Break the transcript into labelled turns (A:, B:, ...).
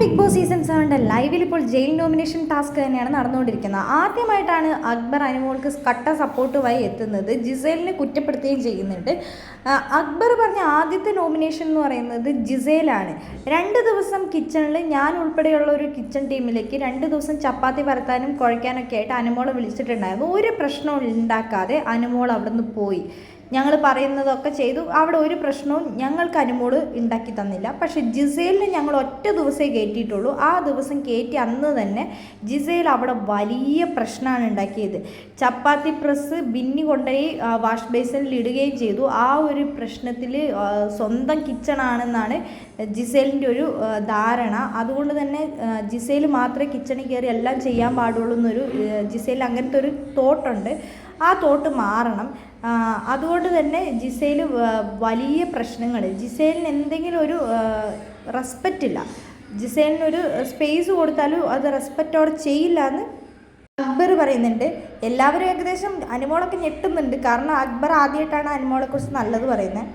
A: Big boss season സെവന്റെ ലൈവിൽ ഇപ്പോൾ jail nomination task തന്നെയാണ് നടന്നുകൊണ്ടിരിക്കുന്നത്. ആദ്യമായിട്ടാണ് അക്ബർ അനുമോൾക്ക് കട്ട സപ്പോർട്ടുമായി എത്തുന്നത്. ജിസേലിനെ കുറ്റപ്പെടുത്തുകയും ചെയ്യുന്നുണ്ട്. അക്ബർ പറഞ്ഞ ആദ്യത്തെ നോമിനേഷൻ എന്ന് പറയുന്നത് ജിസേലാണ്. രണ്ട് ദിവസം കിച്ചണിൽ ഞാൻ ഉൾപ്പെടെയുള്ള ഒരു കിച്ചൺ ടീമിലേക്ക് രണ്ട് ദിവസം ചപ്പാത്തി പരത്താനും കുഴയ്ക്കാനൊക്കെ ആയിട്ട് അനുമോളെ വിളിച്ചിട്ടുണ്ടായിരുന്നു. ഒരു പ്രശ്നവും ഉണ്ടാക്കാതെ അനുമോൾ അവിടെ നിന്ന് പോയി. ഞങ്ങൾ പറയുന്നതൊക്കെ ചെയ്തു. അവിടെ ഒരു പ്രശ്നവും ഞങ്ങൾക്ക് അനുമോൾ ഉണ്ടാക്കി തന്നില്ല. പക്ഷേ ജിസേലിനെ ഞങ്ങൾ ഒറ്റ ദിവസമേ കയറ്റിയിട്ടുള്ളൂ. ആ ദിവസം കയറ്റി അന്ന് തന്നെ ജിസേൽ അവിടെ വലിയ പ്രശ്നമാണ് ഉണ്ടാക്കിയത്. ചപ്പാത്തി പ്രസ് ബിന്നി കൊണ്ടുപോയി വാഷ് ബേസിനിൽ ഇടുകയും ചെയ്തു. ആ ഒരു പ്രശ്നത്തിൽ സ്വന്തം കിച്ചണാണെന്നാണ് ജിസേലിന്റെ ഒരു ധാരണ. അതുകൊണ്ട് തന്നെ ജിസേൽ മാത്രമേ കിച്ചണിൽ കയറി എല്ലാം ചെയ്യാൻ പാടുള്ളൂ എന്നൊരു ജിസേൽ അങ്ങനത്തെ ഒരു തോട്ടുണ്ട് ആ തോട്ട് മാറണം. അതുകൊണ്ട് തന്നെ ജിസയിൽ വലിയ പ്രശ്നങ്ങൾ. ജിസയിലിന് എന്തെങ്കിലും ഒരു റെസ്പെക്റ്റ് ഇല്ല. ജിസേലിനൊരു സ്പേസ് കൊടുത്താലും അത് റെസ്പെക്റ്റോടെ ചെയ്യില്ല എന്ന് അക്ബർ പറയുന്നുണ്ട്. എല്ലാവരും ഏകദേശം അനുമോളൊക്കെ ഞെട്ടുന്നുണ്ട്. കാരണം അക്ബർ ആദ്യമായിട്ടാണ് അനുമോളെക്കുറിച്ച് നല്ലത് പറയുന്നത്.